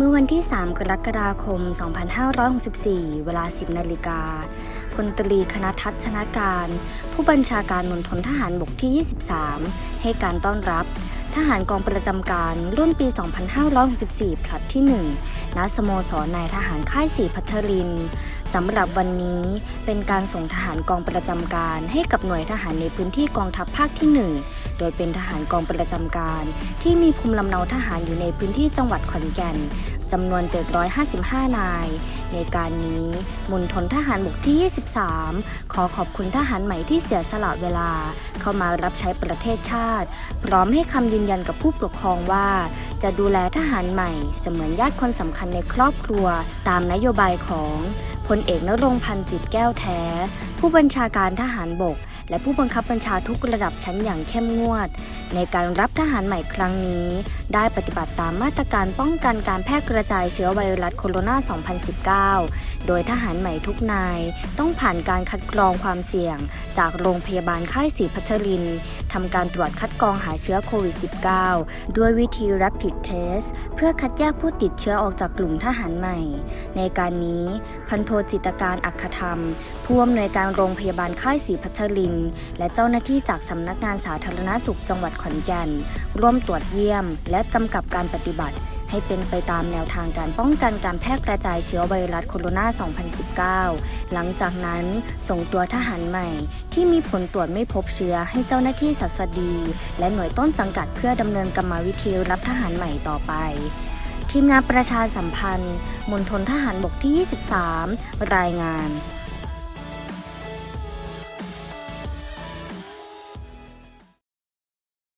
เมื่อวันที่ 3 กรกฎาคม 2564 เวลา 10 นาฬิกา พลตรีคณทัศน์ชนะการ ผู้บัญชาการมณฑลทหารบกที่ 23 ให้การต้อนรับ ทหารกองประจำการรุ่นปี 2564 ผลัดที่ 1 ณ สโมสรนายทหารค่ายสีพัชรินสำหรับวันนี้เป็นการส่งทหารกองประจำการให้กับหน่วยทหารในพื้นที่กองทัพภาคที่ 1 โดยเป็นทหารกองประจำการ ที่มีภูมิลำเนาทหารอยู่ในพื้นที่จังหวัดขอนแก่นจำนวน 755 นาย ในการนี้มณฑลทหารบกที่ 23 ขอขอบคุณทหารใหม่ที่เสียสละเวลา เข้ามารับใช้ประเทศชาติ พร้อมให้คำยืนยันกับผู้ปกครองว่า จะดูแลทหารใหม่ เสมือนญาติคนสำคัญในครอบครัว ตามนโยบายของพลเอกนรงพันธ์จิตแก้วแท้ ผู้บัญชาการทหารบก และผู้บังคับบัญชาทุกระดับชั้นอย่างเข้มงวด ในการรับทหารใหม่ครั้งนี้ ได้ปฏิบัติตามมาตรการป้องกันการแพร่กระจายเชื้อไวรัสโคโรนา 2019 โดยทหารใหม่ทุกนาย ต้องผ่านการคัดกรองความเสี่ยง จากโรงพยาบาลค่ายศรีพัชรินทร์ ทำการตรวจคัดกรองหาเชื้อโควิด -19 ด้วยวิธี Rapid Test เพื่อคัดแยกผู้ติดเชื้อออกจากกลุ่มทหารใหม่ ในการนี้พันโทจิตการอักธรรม ผู้อำนวยการโรงพยาบาลค่ายศรีพัชริน และเจ้าหน้าที่จากสำนักงานสาธารณสุขจังหวัดขอนแก่นร่วมตรวจเยี่ยม และกำกับการปฏิบัติ ให้เป็นไปตามแนวทางการป้องกันการแพร่กระจายเชื้อไวรัสโคโรนา 2019 หลังจากนั้นส่งตัวทหารใหม่ ที่มีผลตรวจไม่พบเชื้อให้เจ้าหน้าที่ศัสดี และหน่วยต้นสังกัดเพื่อดำเนินกรรมวิธีรับทหารใหม่ต่อไป ทีมงานประชาสัมพันธ์มณฑลทหารบกที่ 23 รายงาน